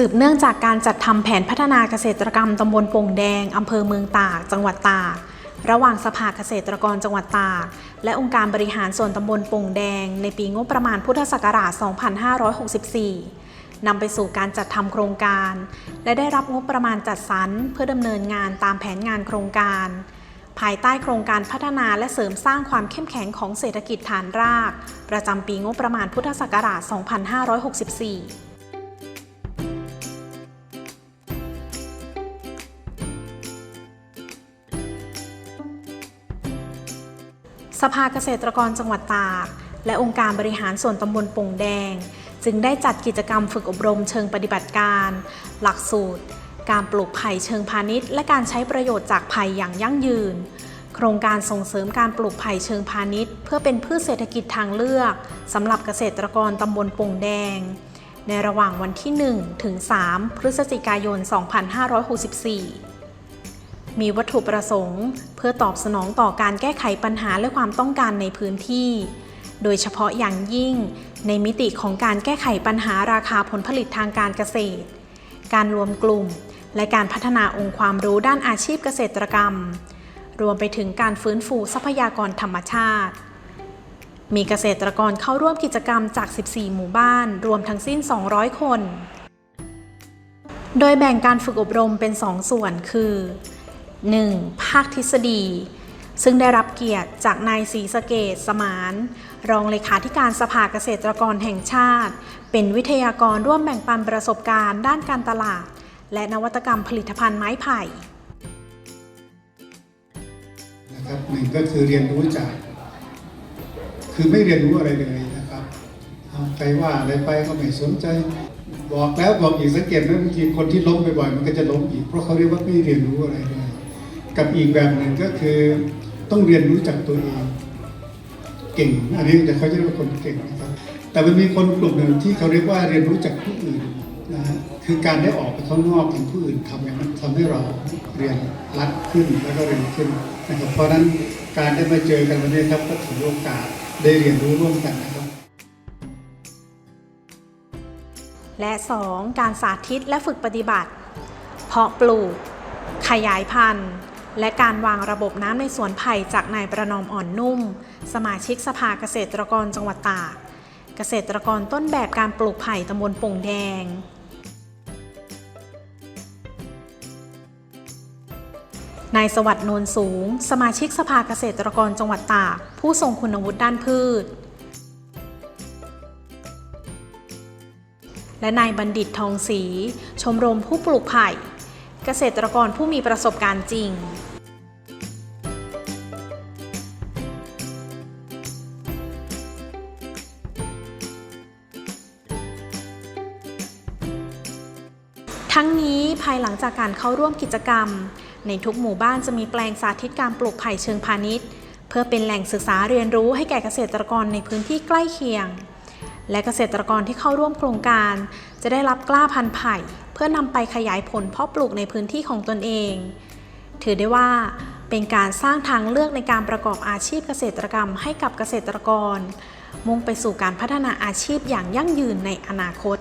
สืบเนื่องจากการจัดทำแผนพัฒนาเกษตรกรรมตำบลโป่งแดงอำเภอเมืองตาก จังหวัดตาก ระหว่างสภาเกษตรกรจังหวัดตาก และองค์การบริหารส่วนตำบลโป่งแดง ในปีงบประมาณพุทธศักราช 2564 นำไปสู่การจัดทำโครงการ และได้รับงบประมาณจัดสรรเพื่อดำเนินงานตามแผนงานโครงการ ภายใต้โครงการพัฒนาและเสริมสร้างความเข้มแข็งของเศรษฐกิจฐานราก ประจำปีงบประมาณพุทธศักราช 2564 สภาเกษตรกรจังหวัดตาก และองค์การบริหารส่วนตำบลปงแดง จึงได้จัดกิจกรรมฝึกอบรมเชิงปฏิบัติการ หลักสูตร การปลูกไผ่เชิงพาณิชย์ และการใช้ประโยชน์จากไผ่อย่างยั่งยืน โครงการส่งเสริมการปลูกไผ่เชิงพาณิชย์ เพื่อเป็นพืชเศรษฐกิจทางเลือกสำหรับเกษตรกรตำบลปงแดง ในระหว่างวันที่ 1 ถึง 3 พฤศจิกายน 2564 มีวัตถุประสงค์ เพื่อตอบสนองต่อการแก้ไขปัญหาและความต้องการในพื้นที่ โดยเฉพาะอย่างยิ่ง ในมิติของการแก้ไขปัญหาราคาผลผลิตทางการเกษตร การรวมกลุ่ม และการพัฒนาองค์ความรู้ด้านอาชีพเกษตรกรรม รวมไปถึงการฟื้นฟูทรัพยากรธรรมชาติ มีเกษตรกรเข้าร่วมกิจกรรมจาก 14 หมู่บ้าน รวมทั้งสิ้น 200 คนโดยแบ่งการฝึกอบรมเป็น 2 ส่วนคือ 1. ภาคทฤษฎี ซึ่งได้รับเกียรติจากนายศรีสะเกตสมาน รองเลขาธิการสภาเกษตรกรแห่งชาติ เป็นวิทยากรร่วมแบ่งปันประสบการณ์ด้านการตลาด และนวัตกรรมผลิตภัณฑ์ไม้ไผ่นะครับหนึ่งก็คือเรียนรู้จาก คือไม่เรียนรู้อะไรเลยนะครับเอาใครว่าอะไรไปก็ไม่สนใจ บอกแล้วบอกอีกสังเกตไหมบางทีคนที่ล้มบ่อยๆมันก็จะล้มอีกเพราะเขาเรียกว่าไม่เรียนรู้อะไรเลย กับอีกแบบหนึ่งก็คือต้องเรียนรู้จากตัวเองเก่ง อันนี้จะเขาจะเรียกว่าคนเก่งนะครับ แต่มันมีคนกลุ่มหนึ่งที่เขาเรียกว่าเรียนรู้จากผู้อื่นนะฮะคือการได้ออกไปข้างนอกเห็นผู้อื่นทำอย่างนั้นทำให้เราเรียนรัดขึ้นแล้วก็เร็วขึ้นนะครับเพราะฉะนั้นการได้มาเจอกันวันนี้ครับก็ถือโอกาสได้เรียนรู้ร่วมกันนะครับและ 2. การสาธิตและฝึกปฏิบัติ เพาะปลูก ขยายพันธุ์ และการวางระบบน้ำในสวนไผ่จากนายประนอมอ่อนนุ่ม สมาชิกสภาเกษตรกรจังหวัดตาก เกษตรกรต้นแบบการปลูกไผ่ตำบลป่งแดงนายสวัสดิ์นวลสูง สมาชิกสภาเกษตรกรจังหวัดตาก ผู้ทรงคุณวุฒิด้านพืช และนายบัณฑิตทองศรีชมรมผู้ปลูกไผ่ เกษตรกรผู้มีประสบการณ์จริง ทั้งนี้ภายหลังจากการเข้าร่วมกิจกรรม ในทุกหมู่บ้านจะมีแปลงสาธิตการปลูกไผ่เชิงพาณิชย์ เพื่อเป็นแหล่งศึกษาเรียนรู้ให้แก่เกษตรกรในพื้นที่ใกล้เคียง และเกษตรกรที่เข้าร่วมโครงการ จะได้รับกล้าพันธุ์ไผ่ เพื่อนำไปขยายผลเพาะปลูกในพื้นที่ของตนเอง ถือได้ว่าเป็นการสร้างทางเลือกในการประกอบอาชีพเกษตรกรรมให้กับเกษตรกร มุ่งไปสู่การพัฒนาอาชีพอย่างยั่งยืนในอนาคต